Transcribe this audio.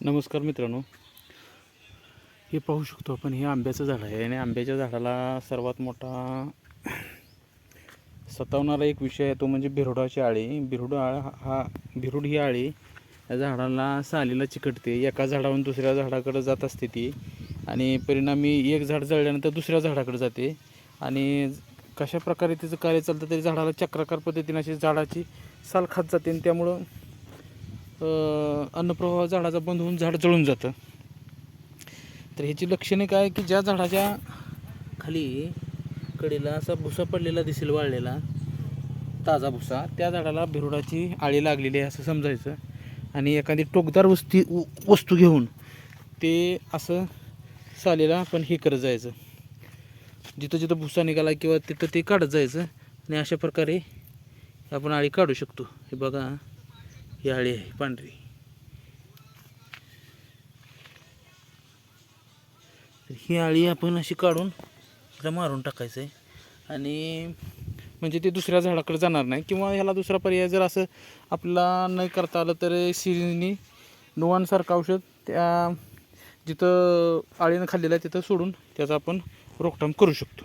नमस्कार मित्रांनो. हे पाहू शकतो आपण हे आंब्याचं झाड आहे आणि आंब्याच्या झाडाला सर्वात मोठा सतावणारा एक विषय आहे तो म्हणजे बिरुडाची आळी. बिरुड आळ हा बिरुड ही आळी या झाडाला सालीला चिकटते. एका झाडावरून दुसऱ्या झाडाकडे जात असते ती आणि परिणामी एक झाड जळल्यानंतर दुसऱ्या झाडाकडे जाते. आणि कशा प्रकारे तिचं कार्य चालतं तरी झाडाला चक्राकार पद्धतीने अशी झाडाची साल खात जाते आणि त्यामुळं अन्नप्रवाह झाडाचा बंद होऊन झाड जळून जातं. तर ह्याची लक्षणे काय की ज्या झाडाच्या खाली कडेला असा भुसा पडलेला दिसेल वाळलेला ताजा भुसा त्या झाडाला भिरुडाची आळी लागलेली आहे असं समजायचं. आणि एखादी टोकदार वस्ती वस्तू घेऊन ते असं सालेला आपण हे करत जायचं. जिथं जिथं भुसा निघाला किंवा तिथं ते काढत जायचं. आणि अशा प्रकारे आपण आळी काढू शकतो. हे बघा. ही आळी आहे पांढरी. ही आळी आपण अशी काढून त्याला मारून टाकायचं आहे आणि म्हणजे ते दुसऱ्या झाडाकडे जाणार नाही किंवा ह्याला दुसरा पर्याय जर असं आपल्याला न करता आलं तर सिरीनी नुवानसारखं औषध त्या जिथं आळीनं खाल्लेलं आहे तिथं सोडून त्याचा आपण रोकटाम करू शकतो.